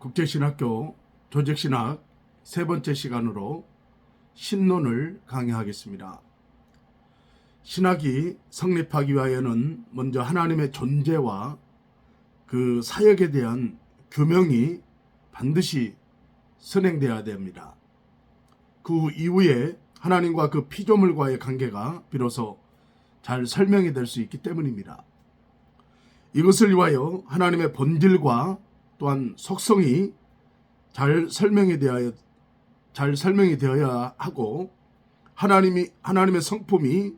국제신학교 조직신학 세 번째 시간으로 신론을 강의하겠습니다. 신학이 성립하기 위하여는 먼저 하나님의 존재와 그 사역에 대한 규명이 반드시 선행되어야 됩니다. 그 이후에 하나님과 그 피조물과의 관계가 비로소 잘 설명이 될 수 있기 때문입니다. 이것을 위하여 하나님의 본질과 또한 속성이 잘 설명이 되어야 잘 설명이 되어야 하고 하나님이 하나님의 성품이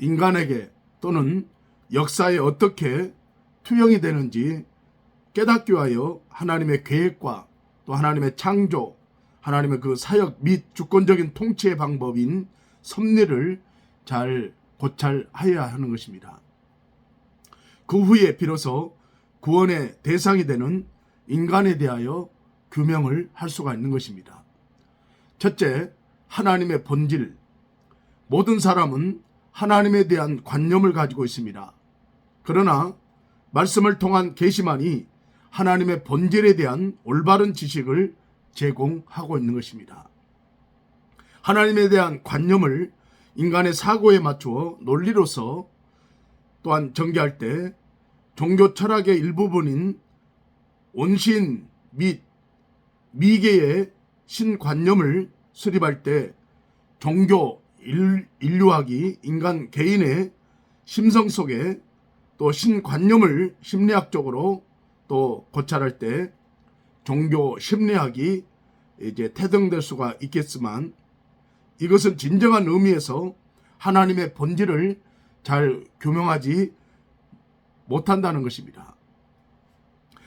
인간에게 또는 역사에 어떻게 투영이 되는지 깨닫기 위하여 하나님의 계획과 또 하나님의 창조, 하나님의 그 사역 및 주권적인 통치의 방법인 섭리를 잘 고찰하여야 하는 것입니다. 그 후에 비로소 구원의 대상이 되는 인간에 대하여 규명을 할 수가 있는 것입니다. 첫째, 하나님의 본질. 모든 사람은 하나님에 대한 관념을 가지고 있습니다. 그러나 말씀을 통한 계시만이 하나님의 본질에 대한 올바른 지식을 제공하고 있는 것입니다. 하나님에 대한 관념을 인간의 사고에 맞추어 논리로서 또한 전개할 때 종교 철학의 일부분인 온신 및 미개의 신관념을 수립할 때 종교 인- 인류학이 인간 개인의 심성 속에 또 신관념을 심리학적으로 또 고찰할 때 종교 심리학이 이제 태동될 수가 있겠지만 이것은 진정한 의미에서 하나님의 본질을 잘 규명하지 못한다는 것입니다.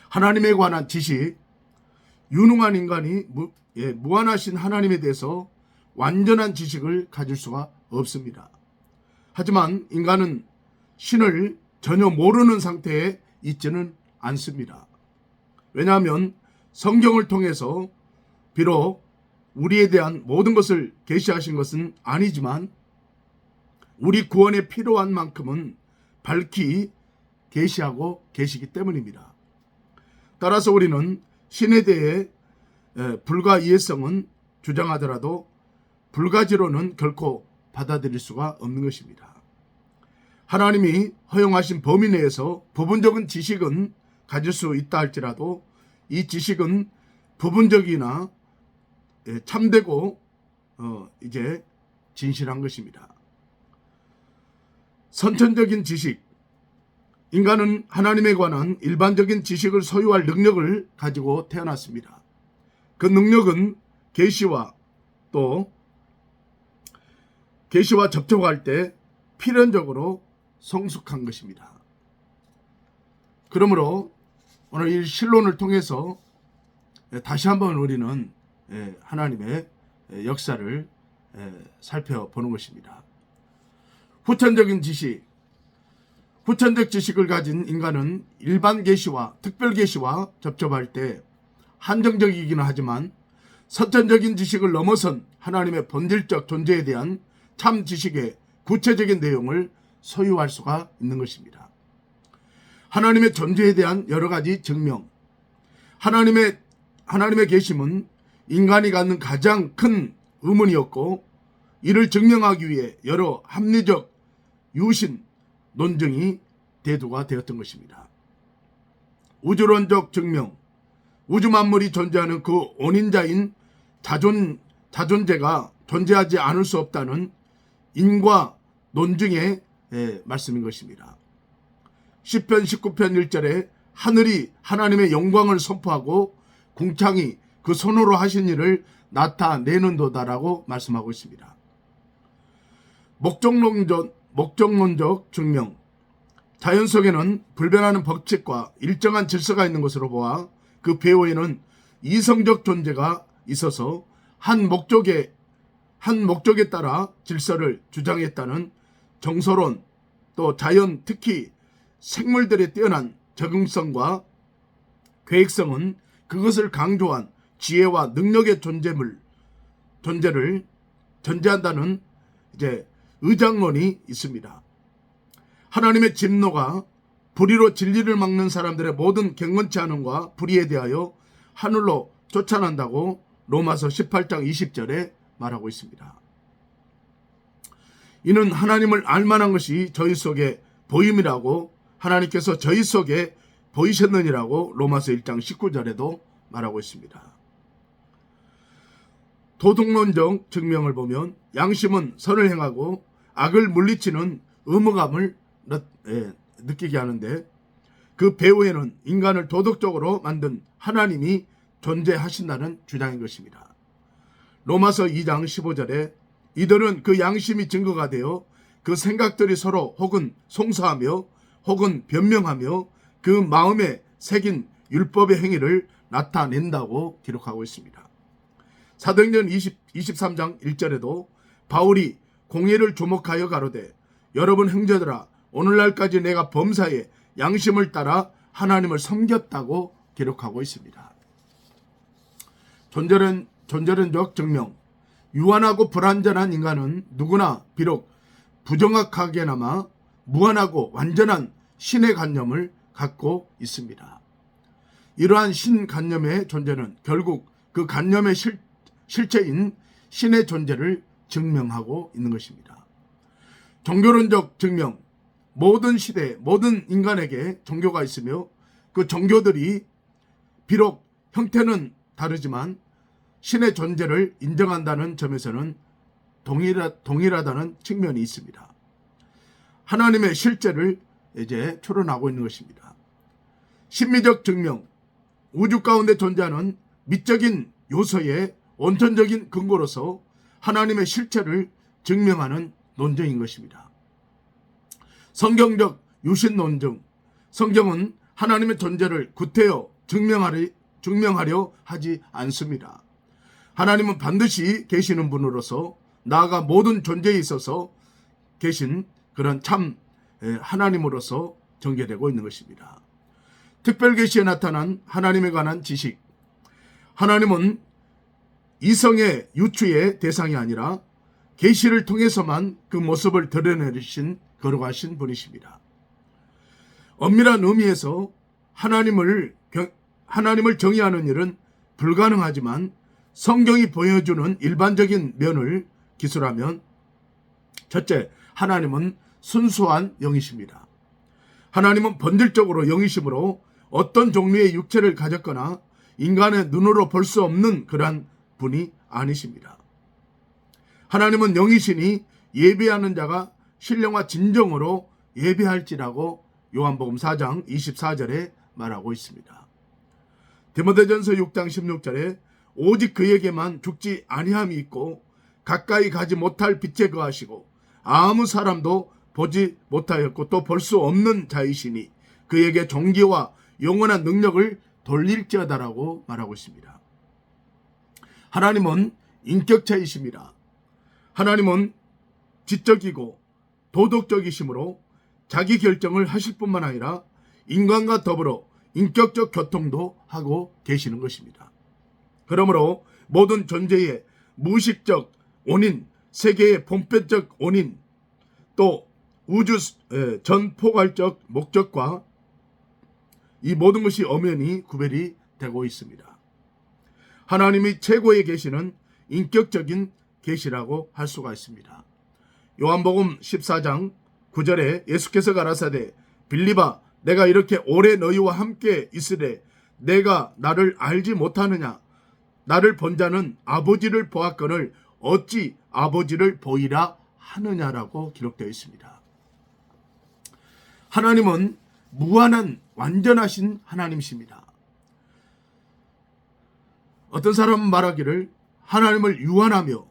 하나님에 관한 지식, 유능한 인간이 무, 예, 무한하신 하나님에 대해서 완전한 지식을 가질 수가 없습니다. 하지만 인간은 신을 전혀 모르는 상태에 있지는 않습니다. 왜냐하면 성경을 통해서 비록 우리에 대한 모든 것을 계시하신 것은 아니지만 우리 구원에 필요한 만큼은 밝히 계시하고 계시기 때문입니다. 따라서 우리는 신에 대해 에, 불가 이해성은 주장하더라도 불가지로는 결코 받아들일 수가 없는 것입니다. 하나님이 허용하신 범위 내에서 부분적인 지식은 가질 수 있다 할지라도 이 지식은 부분적이나 예, 참되고 어, 이제 진실한 것입니다. 선천적인 지식 인간은 하나님에 관한 일반적인 지식을 소유할 능력을 가지고 태어났습니다. 그 능력은 계시와 또 계시와 접촉할 때 필연적으로 성숙한 것입니다. 그러므로 오늘 이 실론을 통해서 다시 한번 우리는 예, 하나님의 역사를 예, 살펴보는 것입니다. 후천적인 지식, 후천적 지식을 가진 인간은 일반 계시와 특별 계시와 접촉할 때 한정적이기는 하지만 선천적인 지식을 넘어선 하나님의 본질적 존재에 대한 참 지식의 구체적인 내용을 소유할 수가 있는 것입니다. 하나님의 존재에 대한 여러 가지 증명, 하나님의 하나님의 계심은 인간이 갖는 가장 큰 의문이었고 이를 증명하기 위해 여러 합리적 유신 논증이 대두가 되었던 것입니다. 우주론적 증명, 우주 만물이 존재하는 그 원인자인 자존 자존재가 존재하지 않을 수 없다는 인과 논증의 예, 말씀인 것입니다. 10편 19편 1절에 하늘이 하나님의 영광을 선포하고 궁창이 그 손으로 하신 일을 나타내는도다라고 말씀하고 있습니다. 목적론적, 목적론적 증명. 자연 속에는 불변하는 법칙과 일정한 질서가 있는 것으로 보아 그 배후에는 이성적 존재가 있어서 한 목적에 한 목적에 따라 질서를 주장했다는 정서론 또 자연 특히 생물들의 뛰어난 적응성과 계획성은 그것을 강조한 지혜와 능력의 존재물 존재를 전제한다는 이제 의장론이 있습니다. 하나님의 진노가 불의로 진리를 막는 사람들의 모든 경건치 않음과 불의에 대하여 하늘로 쫓아난다고 로마서 18장 20절에 말하고 있습니다. 이는 하나님을 알만한 것이 저희 속에 보임이라고 하나님께서 저희 속에 보이셨느니라고 로마서 1장 19절에도 말하고 있습니다. 도덕론적 증명을 보면 양심은 선을 행하고 악을 물리치는 의무감을 느- 예, 느끼게 하는데 그 배후에는 인간을 도덕적으로 만든 하나님이 존재하신다는 주장인 것입니다. 로마서 2장 15절에 이들은 그 양심이 증거가 되어 그 생각들이 서로 혹은 송사하며 혹은 변명하며 그 마음에 새긴 율법의 행위를 나타낸다고 기록하고 있습니다. 사도행전 20, 23장 1절에도 바울이 공의를 주목하여 가로되 여러분 형제들아 오늘날까지 내가 범사에 양심을 따라 하나님을 섬겼다고 기록하고 있습니다. 존재론, 존재론적 증명 유한하고 불완전한 인간은 누구나 비록 부정확하게나마 무한하고 완전한 신의 관념을 갖고 있습니다. 이러한 신관념의 존재는 결국 그 관념의 실, 실체인 신의 존재를 증명하고 있는 것입니다. 종교론적 증명 모든 시대 모든 인간에게 종교가 있으며 그 종교들이 비록 형태는 다르지만 신의 존재를 인정한다는 점에서는 동일하, 동일하다는 측면이 있습니다. 하나님의 실제를 이제 추론하고 있는 것입니다. 심미적 증명, 우주 가운데 존재하는 미적인 요소의 원천적인 근거로서 하나님의 실체를 증명하는 논쟁인 것입니다. 성경적 유신 논증, 성경은 하나님의 존재를 구태여 증명하려, 증명하려 하지 않습니다. 하나님은 반드시 계시는 분으로서 나아가 모든 존재에 있어서 계신 그런 참 에, 하나님으로서 전개되고 있는 것입니다. 특별 계시에 나타난 하나님에 관한 지식. 하나님은 이성의 유추의 대상이 아니라 계시를 통해서만 그 모습을 드러내신 거룩하신 분이십니다. 엄밀한 의미에서 하나님을 경- 하나님을 정의하는 일은 불가능하지만 성경이 보여주는 일반적인 면을 기술하면 첫째, 하나님은 순수한 영이십니다. 하나님은 본질적으로 영이심으로 어떤 종류의 육체를 가졌거나 인간의 눈으로 볼 수 없는 그러한 분이 아니십니다. 하나님은 영이시니 예배하는 자가 신령과 진정으로 예배할지라고 요한복음 4장 24절에 말하고 있습니다. 디모데전서 6장 16절에 오직 그에게만 죽지 아니함이 있고 가까이 가지 못할 빛에 거하시고 아무 사람도 보지 못하였고 또 볼 수 없는 자이시니 그에게 종기와 영원한 능력을 돌릴지어다라고 말하고 있습니다. 하나님은 인격체이십니다. 하나님은 지적이고 도덕적이심으로 자기 결정을 하실 뿐만 아니라 인간과 더불어 인격적 교통도 하고 계시는 것입니다. 그러므로 모든 존재의 무의식적 원인, 세계의 본편적 원인, 또 우주 에, 전포괄적 목적과 이 모든 것이 엄연히 구별이 되고 있습니다. 하나님이 최고의 계시는 인격적인 계시라고 할 수가 있습니다. 요한복음 14장 9절에 예수께서 가라사대 빌리바 내가 이렇게 오래 너희와 함께 있으되 내가 나를 알지 못하느냐 나를 본 자는 아버지를 보았거늘 어찌 아버지를 보이라 하느냐라고 기록되어 있습니다. 하나님은 무한한 완전하신 하나님이십니다. 어떤 사람은 말하기를 하나님을 유한하며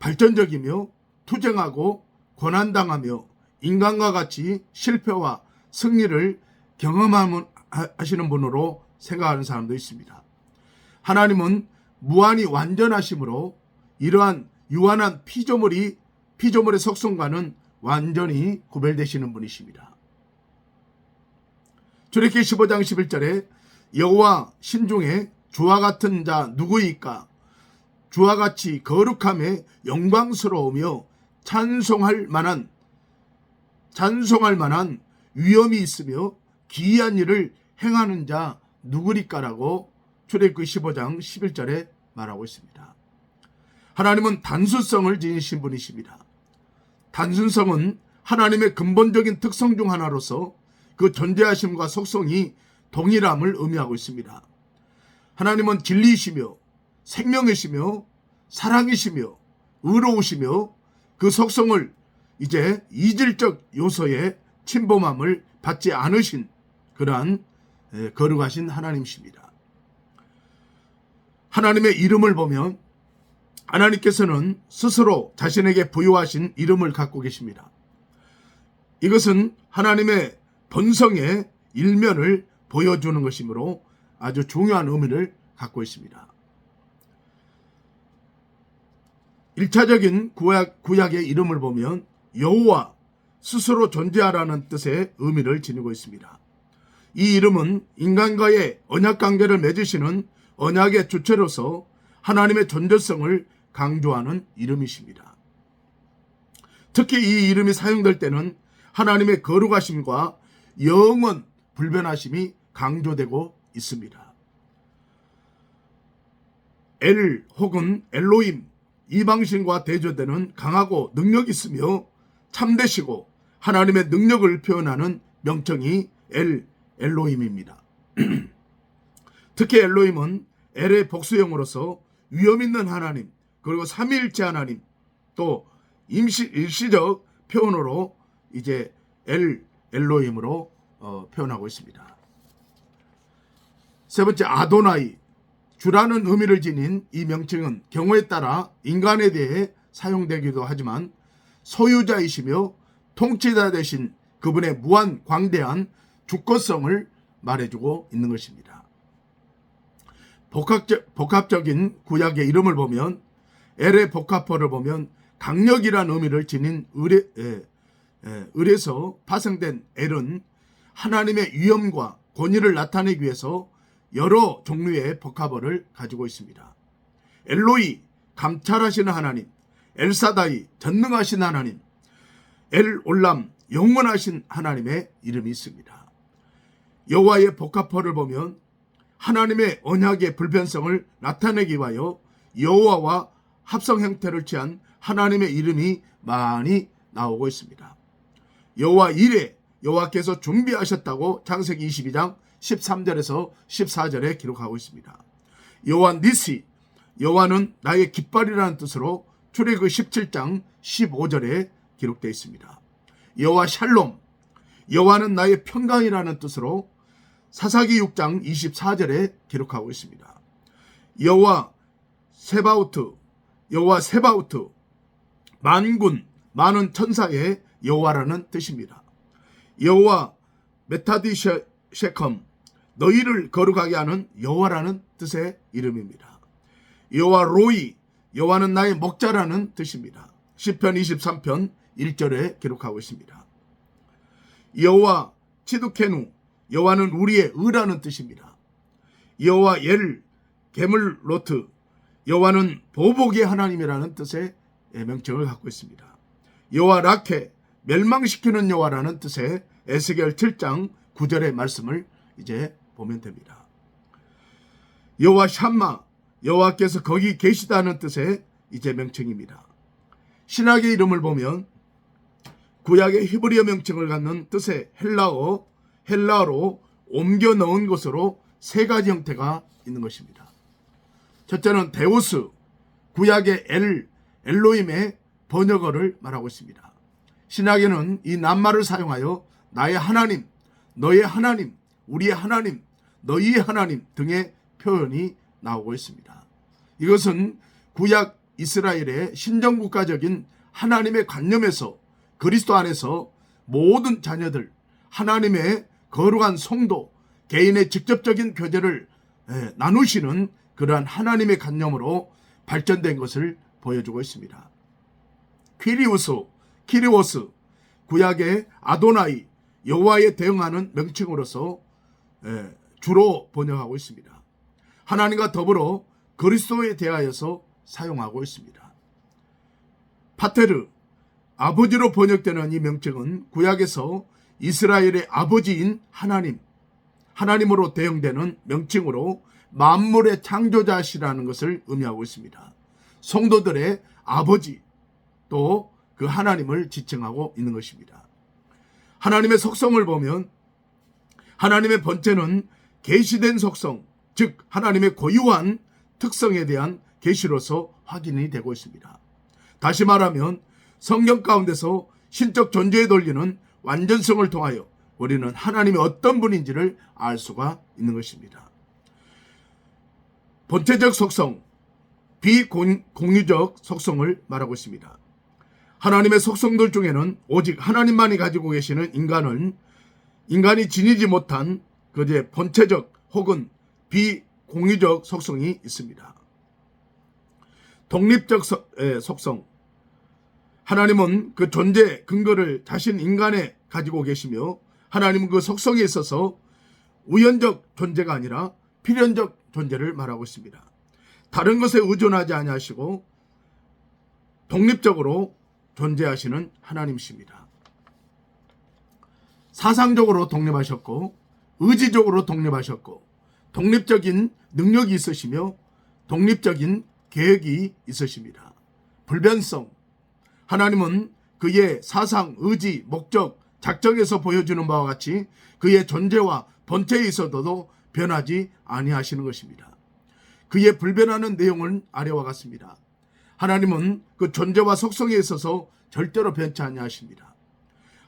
발전적이며 투쟁하고 고난당하며 인간과 같이 실패와 승리를 경험하시는 분으로 생각하는 사람도 있습니다. 하나님은 무한히 완전하심으로 이러한 유한한 피조물이 피조물의 속성과는 완전히 구별되시는 분이십니다. 출애기 15장 11절에 여호와 신중에 주와 같은 자 누구이까 주와 같이 거룩함에 영광스러우며 찬송할 만한 찬송할 만한 위엄이 있으며 기이한 일을 행하는 자 누구리까라고 출애굽기 15장 11절에 말하고 있습니다. 하나님은 단순성을 지니신 분이십니다. 단순성은 하나님의 근본적인 특성 중 하나로서 그 존재하심과 속성이 동일함을 의미하고 있습니다. 하나님은 진리이시며 생명이시며 사랑이시며 의로우시며 그 속성을 이제 이질적 요소의 침범함을 받지 않으신 그러한 에, 거룩하신 하나님이십니다. 하나님의 이름을 보면 하나님께서는 스스로 자신에게 부여하신 이름을 갖고 계십니다. 이것은 하나님의 본성의 일면을 보여주는 것이므로 아주 중요한 의미를 갖고 있습니다. 1차적인 구약, 구약의 이름을 보면 여호와 스스로 존재하라는 뜻의 의미를 지니고 있습니다. 이 이름은 인간과의 언약 관계를 맺으시는 언약의 주체로서 하나님의 존재성을 강조하는 이름이십니다. 특히 이 이름이 사용될 때는 하나님의 거룩하심과 영원 불변하심이 강조되고 있습니다. 엘 혹은 엘로임 이방신과 대조되는 강하고 능력 있으며 참되시고 하나님의 능력을 표현하는 명칭이 엘 엘로임입니다. 특히 엘로임은 엘의 복수형으로서 위험 있는 하나님 그리고 삼위일체 하나님 또 임시 일시적 표현으로 이제 엘 엘로임으로 어, 표현하고 있습니다. 세 번째 아도나이 주라는 의미를 지닌 이 명칭은 경우에 따라 인간에 대해 사용되기도 하지만 소유자이시며 통치자 대신 그분의 무한 광대한 주권성을 말해주고 있는 것입니다. 복합적, 복합적인 구약의 이름을 보면 엘의 복합어를 보면 강력이란 의미를 지닌 을에, 에, 에, 을에서 파생된 엘은 하나님의 위엄과 권위를 나타내기 위해서 여러 종류의 복합어를 가지고 있습니다. 엘로이 감찰하시는 하나님, 엘사다이 전능하신 하나님, 엘올람 영원하신 하나님의 이름이 있습니다. 여호와의 복합어를 보면 하나님의 언약의 불변성을 나타내기 위하여 여호와와 합성 형태를 취한 하나님의 이름이 많이 나오고 있습니다. 여호와 이래 여호와께서 준비하셨다고 창세기 22장 13절에서 14절에 기록하고 있습니다. 여호와 니시 여호와는 나의 깃발이라는 뜻으로 출애굽 17장 15절에 기록되어 있습니다. 여호와 샬롬 여호와는 나의 평강이라는 뜻으로 사사기 6장 24절에 기록하고 있습니다. 여호와 세바우트 여호와 세바우트 만군 많은 천사의 여호와라는 뜻입니다. 여호와 메타디셰 셰컴 너희를 거룩하게 하는 여호와라는 뜻의 이름입니다. 여호와 로이 여호와는 나의 목자라는 뜻입니다. 시편 23편 1절에 기록하고 있습니다. 여호와 치두케누 여호와는 우리의 의라는 뜻입니다. 여호와 엘 개물 로트 여호와는 보복의 하나님이라는 뜻의 명칭을 갖고 있습니다. 여호와 라케 멸망시키는 여호와라는 뜻의 에스겔 7장 9절의 말씀을 이제 보면 됩니다. 여호와 샴마 여호와께서 거기 계시다는 뜻의 이제 명칭입니다. 신학의 이름을 보면 구약의 히브리어 명칭을 갖는 뜻의 헬라어 헬라어로 옮겨 넣은 것으로 세 가지 형태가 있는 것입니다. 첫째는 데우스 구약의 엘 엘로임의 번역어를 말하고 있습니다. 신학에는 이 낱말을 사용하여 나의 하나님, 너의 하나님, 우리의 하나님, 너희의 하나님 등의 표현이 나오고 있습니다. 이것은 구약 이스라엘의 신정국가적인 하나님의 관념에서 그리스도 안에서 모든 자녀들, 하나님의 거룩한 성도, 개인의 직접적인 교제를 나누시는 그러한 하나님의 관념으로 발전된 것을 보여주고 있습니다. 퀴리우스, 키리오스, 구약의 아도나이, 여호와에 대응하는 명칭으로서 주로 번역하고 있습니다. 하나님과 더불어 그리스도에 대하여서 사용하고 있습니다. 파테르, 아버지로 번역되는 이 명칭은 구약에서 이스라엘의 아버지인 하나님, 하나님으로 대응되는 명칭으로 만물의 창조자시라는 것을 의미하고 있습니다. 성도들의 아버지 또 그 하나님을 지칭하고 있는 것입니다. 하나님의 속성을 보면 하나님의 번째는 계시된 속성, 즉 하나님의 고유한 특성에 대한 계시로서 확인이 되고 있습니다. 다시 말하면 성경 가운데서 신적 존재에 돌리는 완전성을 통하여 우리는 하나님이 어떤 분인지를 알 수가 있는 것입니다. 본체적 속성, 비공유적 속성을 말하고 있습니다. 하나님의 속성들 중에는 오직 하나님만이 가지고 계시는 인간은 인간이 지니지 못한 그의 본체적 혹은 비공유적 속성이 있습니다. 독립적 속성. 하나님은 그 존재 근거를 자신 인간에 가지고 계시며 하나님은 그 속성에 있어서 우연적 존재가 아니라 필연적 존재를 말하고 있습니다. 다른 것에 의존하지 아니하시고 독립적으로 존재하시는 하나님이십니다. 사상적으로 독립하셨고 의지적으로 독립하셨고 독립적인 능력이 있으시며 독립적인 계획이 있으십니다. 불변성 하나님은 그의 사상, 의지, 목적, 작정에서 보여주는 바와 같이 그의 존재와 본체에 있어도 변하지 아니하시는 것입니다. 그의 불변하는 내용은 아래와 같습니다. 하나님은 그 존재와 속성에 있어서 절대로 변치 아니하십니다.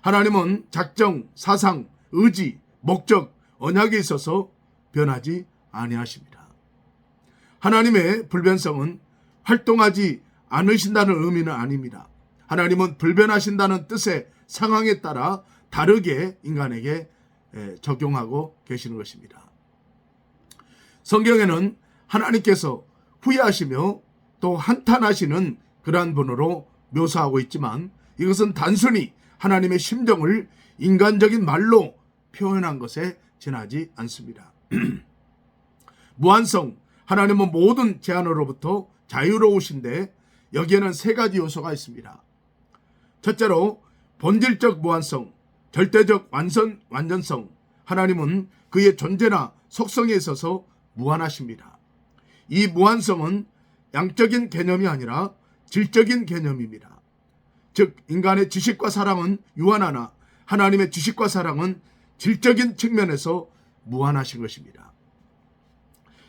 하나님은 작정, 사상, 의지, 목적, 언약에 있어서 변하지 아니하십니다. 하나님의 불변성은 활동하지 않으신다는 의미는 아닙니다. 하나님은 불변하신다는 뜻의 상황에 따라 다르게 인간에게 적용하고 계시는 것입니다. 성경에는 하나님께서 후회하시며 또 한탄하시는 그러한 분으로 묘사하고 있지만 이것은 단순히 하나님의 심정을 인간적인 말로 표현한 것에 지나지 않습니다. 무한성, 하나님은 모든 제한으로부터 자유로우신데 여기에는 세 가지 요소가 있습니다. 첫째로 본질적 무한성, 절대적 완선 완전성. 하나님은 그의 존재나 속성에 있어서 무한하십니다. 이 무한성은 양적인 개념이 아니라 질적인 개념입니다. 즉 인간의 지식과 사랑은 유한하나 하나님의 지식과 사랑은 질적인 측면에서 무한하신 것입니다.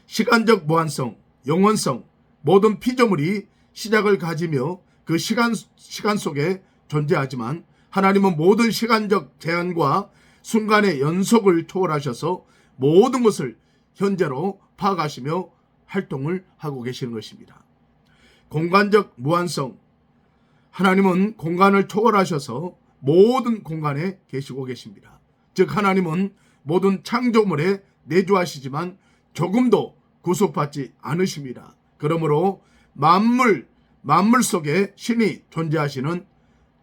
시간적 무한성, 영원성, 모든 피조물이 시작을 가지며 그 시간, 시간 속에 존재하지만 하나님은 모든 시간적 제한과 순간의 연속을 초월하셔서 모든 것을 현재로 파악하시며 활동을 하고 계시는 것입니다. 공간적 무한성. 하나님은 공간을 초월하셔서 모든 공간에 계시고 계십니다. 즉, 하나님은 모든 창조물에 내주하시지만 조금도 구속받지 않으십니다. 그러므로 만물, 만물 속에 신이 존재하시는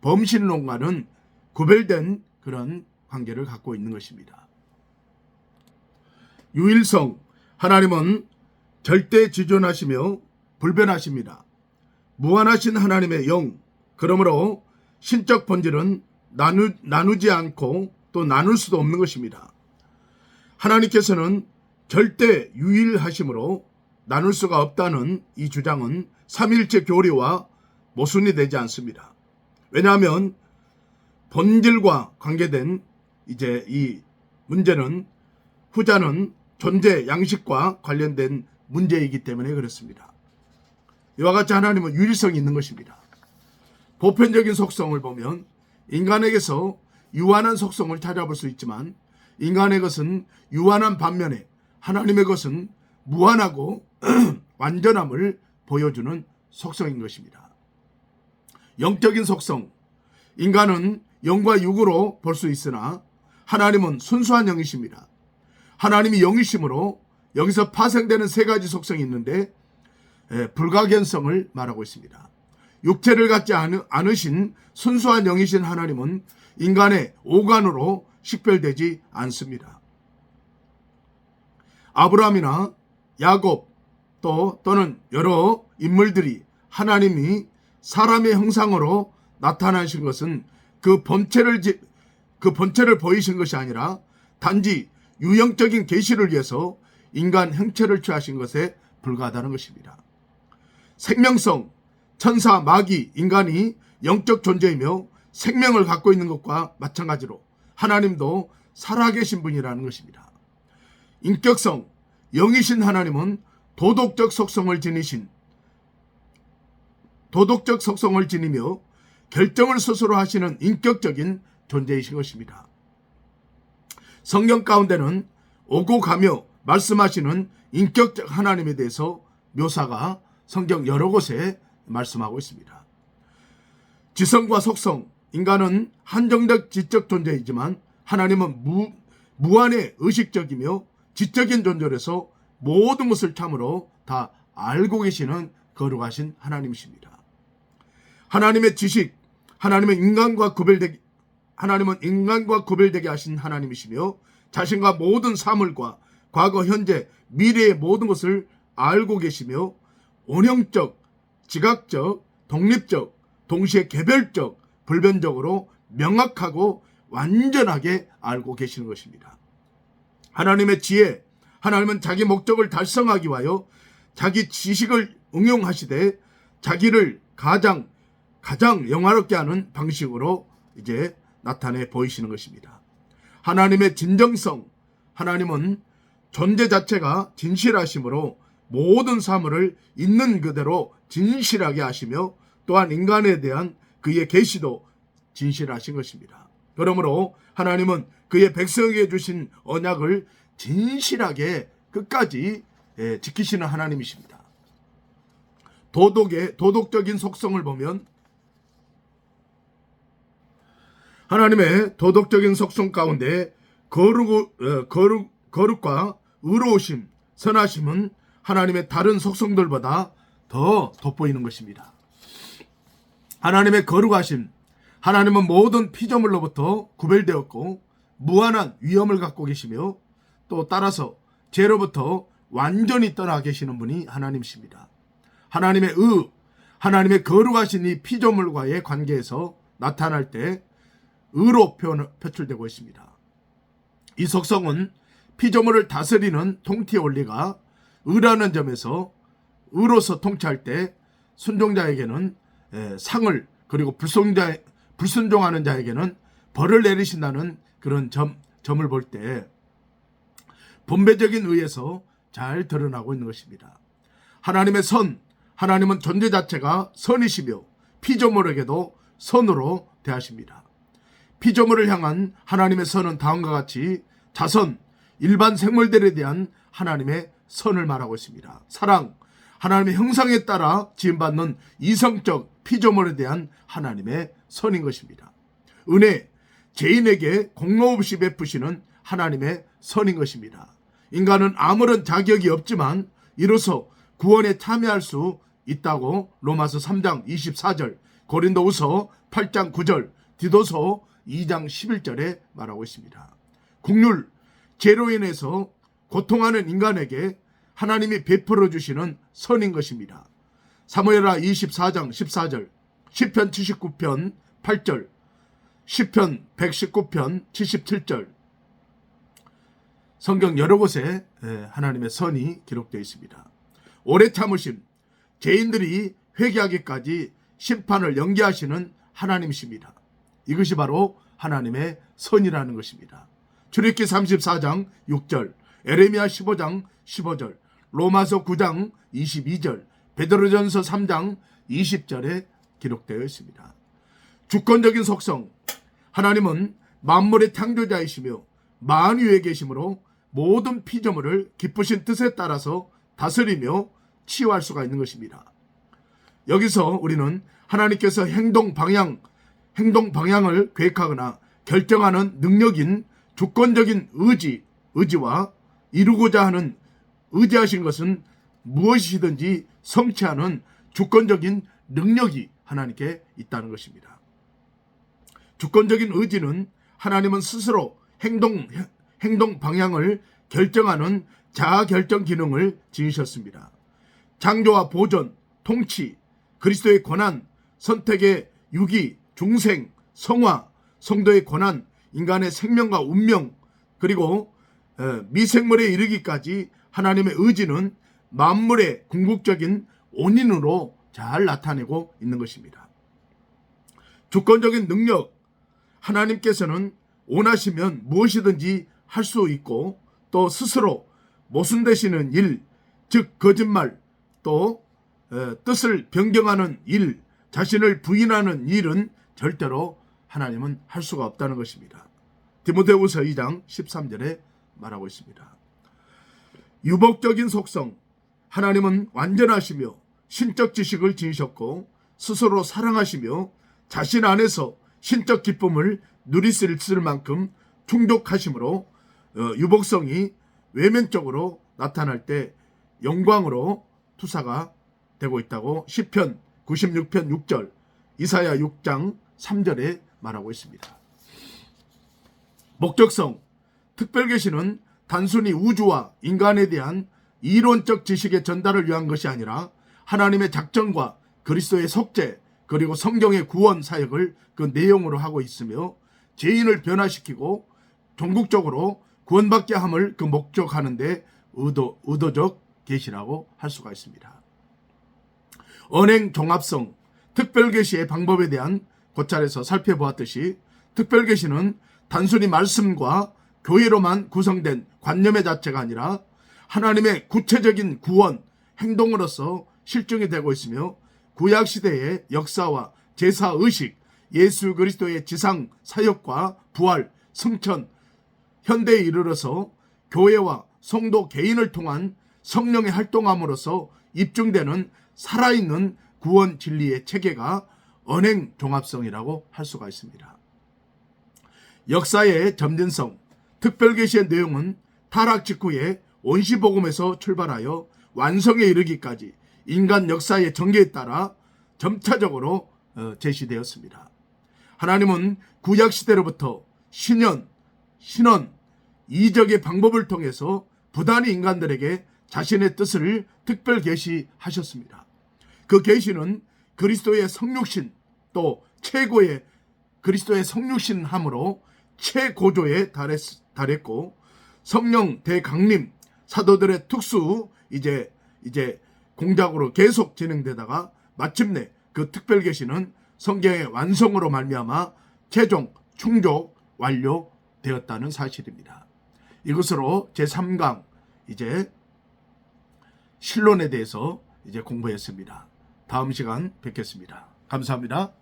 범신론과는 구별된 그런 관계를 갖고 있는 것입니다. 유일성, 하나님은 절대 지존하시며 불변하십니다. 무한하신 하나님의 영, 그러므로 신적 본질은 나누, 나누지 않고 또 나눌 수도 없는 것입니다. 하나님께서는 절대 유일하심으로 나눌 수가 없다는 이 주장은 삼일체 교리와 모순이 되지 않습니다. 왜냐하면 본질과 관계된 이제 이 문제는 후자는 존재 양식과 관련된 문제이기 때문에 그렇습니다. 이와 같이 하나님은 유일성이 있는 것입니다. 보편적인 속성을 보면 인간에게서 유한한 속성을 찾아볼 수 있지만 인간의 것은 유한한 반면에 하나님의 것은 무한하고 완전함을 보여주는 속성인 것입니다. 영적인 속성. 인간은 영과 육으로 볼 수 있으나 하나님은 순수한 영이십니다. 하나님이 영이심으로 여기서 파생되는 세 가지 속성이 있는데 예, 불가견성을 말하고 있습니다. 육체를 갖지 않으신 순수한 영이신 하나님은 인간의 오간으로 식별되지 않습니다. 아브라함이나 야곱 또 또는 여러 인물들이 하나님이 사람의 형상으로 나타나신 것은 그 본체를 그 본체를 보이신 것이 아니라 단지 유형적인 계시를 위해서 인간 형체를 취하신 것에 불과하다는 것입니다. 생명성, 천사, 마귀, 인간이 영적 존재이며 생명을 갖고 있는 것과 마찬가지로 하나님도 살아계신 분이라는 것입니다. 인격성, 영이신 하나님은 도덕적 속성을 지니신 도덕적 속성을 지니며 결정을 스스로 하시는 인격적인 존재이신 것입니다. 성경 가운데는 오고 가며 말씀하시는 인격적 하나님에 대해서 묘사가 성경 여러 곳에 말씀하고 있습니다. 지성과 속성, 인간은 한정적 지적 존재이지만 하나님은 무, 무한의 의식적이며 지적인 존재로서 모든 것을 참으로 다 알고 계시는 거룩하신 하나님이십니다. 하나님의 지식, 하나님은 인간과 구별되게 하나님은 인간과 구별되게 하신 하나님이시며 자신과 모든 사물과 과거, 현재, 미래의 모든 것을 알고 계시며 원형적, 지각적, 독립적, 동시에 개별적, 불변적으로 명확하고 완전하게 알고 계시는 것입니다. 하나님의 지혜, 하나님은 자기 목적을 달성하기 위하여 자기 지식을 응용하시되 자기를 가장 가장 영화롭게 하는 방식으로 이제 나타내 보이시는 것입니다. 하나님의 진정성, 하나님은 존재 자체가 진실하심으로 모든 사물을 있는 그대로 진실하게 하시며 또한 인간에 대한 그의 계시도 진실하신 것입니다. 그러므로 하나님은 그의 백성에게 주신 언약을 진실하게 끝까지 예, 지키시는 하나님이십니다. 도덕의 도덕적인 속성을 보면 하나님의 도덕적인 속성 가운데 거룩, 어, 거룩, 거룩과 의로우심, 선하심은 하나님의 다른 속성들보다 더 돋보이는 것입니다. 하나님의 거룩하심, 하나님은 모든 피조물로부터 구별되었고 무한한 위엄을 갖고 계시며 또 따라서 죄로부터 완전히 떠나 계시는 분이 하나님이십니다. 하나님의 의, 하나님의 거룩하신 이 피조물과의 관계에서 나타날 때 의로 표출되고 있습니다. 이 속성은 피조물을 다스리는 통치의 원리가 의라는 점에서 의로서 통치할 때 순종자에게는 상을 그리고 불순종자, 불순종하는 자에게는 벌을 내리신다는 그런 점, 점을 볼때 분배적인 의에서 잘 드러나고 있는 것입니다. 하나님의 선, 하나님은 존재 자체가 선이시며 피조물에게도 선으로 대하십니다. 피조물을 향한 하나님의 선은 다음과 같이 자선, 일반 생물들에 대한 하나님의 선을 말하고 있습니다. 사랑, 하나님의 형상에 따라 지음받는 이성적 피조물에 대한 하나님의 선인 것입니다. 은혜, 죄인에게 공로 없이 베푸시는 하나님의 선인 것입니다. 인간은 아무런 자격이 없지만 이로써 구원에 참여할 수 있다고 로마서 3장 24절, 고린도후서 8장 9절, 디도서 2장 11절에 말하고 있습니다. 국률, 죄로 인해서 고통하는 인간에게 하나님이 베풀어 주시는 선인 것입니다. 사무엘하 24장 14절, 10편 79편 8절, 10편 119편 77절. 성경 여러 곳에 하나님의 선이 기록되어 있습니다. 오래 참으심, 죄인들이 회개하기까지 심판을 연기하시는 하나님이십니다. 이것이 바로 하나님의 선이라는 것입니다. 출애기 34장 6절, 에레미야 15장 15절, 로마서 9장 22절, 베드로전서 3장 20절에 기록되어 있습니다. 주권적인 속성, 하나님은 만물의 창조자이시며 만유에 계심으로 모든 피조물을 기쁘신 뜻에 따라서 다스리며 치유할 수가 있는 것입니다. 여기서 우리는 하나님께서 행동 방향, 행동 방향을 계획하거나 결정하는 능력인 주권적인 의지, 의지와 이루고자 하는 의지하신 것은 무엇이든지 성취하는 주권적인 능력이 하나님께 있다는 것입니다. 주권적인 의지는 하나님은 스스로 행동, 행동 방향을 결정하는 자아 결정 기능을 지으셨습니다. 창조와 보존, 통치, 그리스도의 권한, 선택의 유기, 중생, 성화, 성도의 권한, 인간의 생명과 운명, 그리고 어, 미생물에 이르기까지 하나님의 의지는 만물의 궁극적인 원인으로 잘 나타내고 있는 것입니다. 주권적인 능력, 하나님께서는 원하시면 무엇이든지 할 수 있고 또 스스로 모순되시는 일, 즉 거짓말, 또 에, 뜻을 변경하는 일, 자신을 부인하는 일은 절대로 하나님은 할 수가 없다는 것입니다. 디모데후서 2장 13절에 말하고 있습니다. 유복적인 속성, 하나님은 완전하시며 신적 지식을 지니셨고 스스로 사랑하시며 자신 안에서 신적 기쁨을 누릴 수 있을 만큼 충족하심으로 어, 유복성이 외면적으로 나타날 때 영광으로 투사가 되고 있다고 시편 96편 6절 이사야 6장 3절에 말하고 있습니다. 목적성 특별계시는 단순히 우주와 인간에 대한 이론적 지식의 전달을 위한 것이 아니라 하나님의 작정과 그리스도의 속죄 그리고 성경의 구원 사역을 그 내용으로 하고 있으며 죄인을 변화시키고 종국적으로 구원받게 함을 그 목적하는데 의도, 의도적 계시라고 할 수가 있습니다. 언행 종합성, 특별계시의 방법에 대한 고찰에서 살펴보았듯이 특별계시는 단순히 말씀과 교회로만 구성된 관념의 자체가 아니라 하나님의 구체적인 구원, 행동으로서 실증이 되고 있으며 구약 시대의 역사와 제사 의식, 예수 그리스도의 지상 사역과 부활, 승천, 현대에 이르러서 교회와 성도 개인을 통한 성령의 활동함으로써 입증되는 살아있는 구원 진리의 체계가 언행 종합성이라고 할 수가 있습니다. 역사의 점진성, 특별계시의 내용은 타락 직후에 원시복음에서 출발하여 완성에 이르기까지 인간 역사의 전개에 따라 점차적으로 어, 제시되었습니다. 하나님은 구약 시대로부터 신현, 신원, 이적의 방법을 통해서 부단히 인간들에게 자신의 뜻을 특별 계시하셨습니다. 그 계시는 그리스도의 성육신 또 최고의 그리스도의 성육신함으로 최고조에 달했, 달했고 성령 대강림 사도들의 특수 이제 이제 공작으로 계속 진행되다가 마침내 그 특별 계시는 성경의 완성으로 말미암아 최종 충족 완료되었다는 사실입니다. 이것으로 제3강 이제 신론에 대해서 이제 공부했습니다. 다음 시간 뵙겠습니다. 감사합니다.